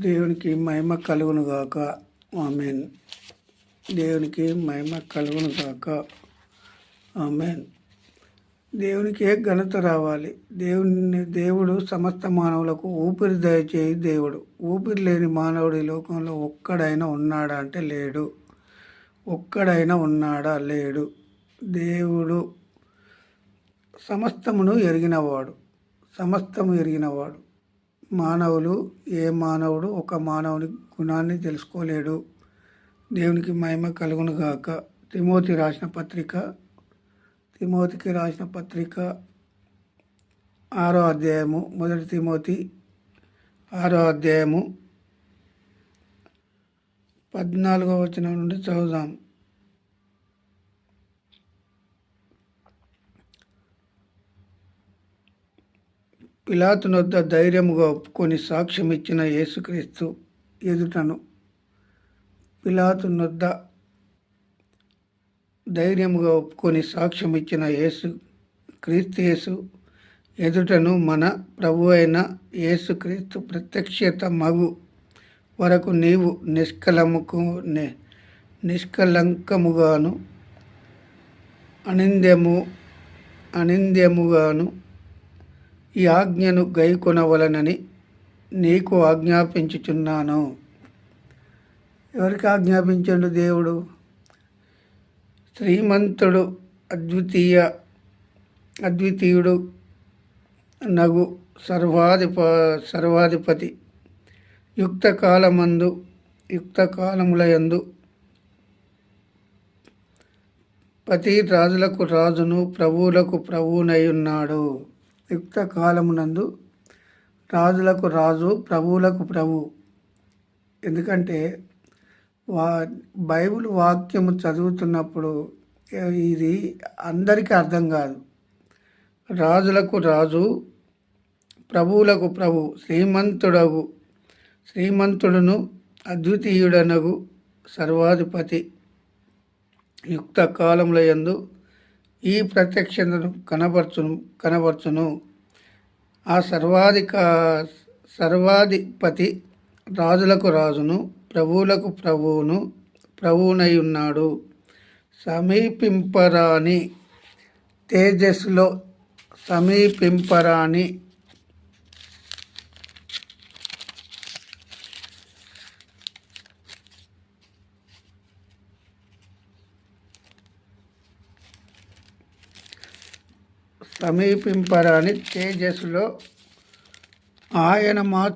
దేవునికి మహిమ కలుగును గాక. ఆమెన్. దేవునికి మహిమ కలుగును గాక. ఆమెన్. దేవునికి ఘనత రావాలి. దేవుని దేవుడు సమస్త మానవులకు ఊపిరి దయచేయి దేవుడు. ఊపిరి లేని మానవుడు ఈ లోకంలో ఒక్కడైనా ఉన్నాడా అంటే లేడు. ఒక్కడైనా ఉన్నాడా? లేడు. దేవుడు సమస్తమును ఎరిగినవాడు. సమస్తము ఎరిగినవాడు. మానవులు ఏ మానవుడు ఒక మానవుని గుణాన్ని తెలుసుకోలేడు. దేవునికి మహిమ కలుగును గాక. తిమోతి రాసిన పత్రిక తిమోతికి రాసిన పత్రిక ఆరో అధ్యాయము మొదటి తిమోతి ఆరో అధ్యాయము పద్నాలుగో వచనం నుండి చదువుదాం. పిలాతునొద్ద ధైర్యముగా ఒప్పుకొని సాక్ష్యం ఇచ్చిన యేసుక్రీస్తు ఎదుటను. పిలాతునొద్ద ధైర్యముగా ఒప్పుకొని సాక్ష్యమిచ్చిన యేసు క్రీస్తు యేసు ఎదుటను మన ప్రభు అయిన యేసుక్రీస్తు ప్రత్యక్షత మగు వరకు నీవు నిష్కలముకు ని- నిష్కలంకముగాను అనింద్యము అనింద్యముగాను ఈ ఆజ్ఞను గైకొనవలనని నీకు ఆజ్ఞాపించుచున్నాను. ఎవరికి ఆజ్ఞాపించండు దేవుడు? శ్రీమంతుడు అద్వితీయ అద్వితీయుడు నగు సర్వాధిప సర్వాధిపతి యుక్త కాలమందు యుక్త కాలములయందు ప్రతి రాజులకు రాజును ప్రభువులకు ప్రభువునై ఉన్నాడు. యుక్త కాలమునందు రాజులకు రాజు ప్రభువులకు ప్రభు. ఎందుకంటే వా బైబిల్ వాక్యము చదువుతున్నప్పుడు ఇది అందరికీ అర్థం కాదు. రాజులకు రాజు ప్రభువులకు ప్రభు శ్రీమంతుడగు శ్రీమంతుడును అద్వితీయుడనగు సర్వాధిపతి. యుక్త కాలముల యందు ఈ ప్రత్యక్షతను కనబరచును కనబరచును. ఆ సర్వాధిక సర్వాధిపతి రాజులకు రాజును ప్రభువులకు ప్రభువును ప్రభువునై ఉన్నాడు సమీపింపరాని తేజస్సులో సమీపింపరాని సమీపింపరాని తేజస్సులో ఆయన మా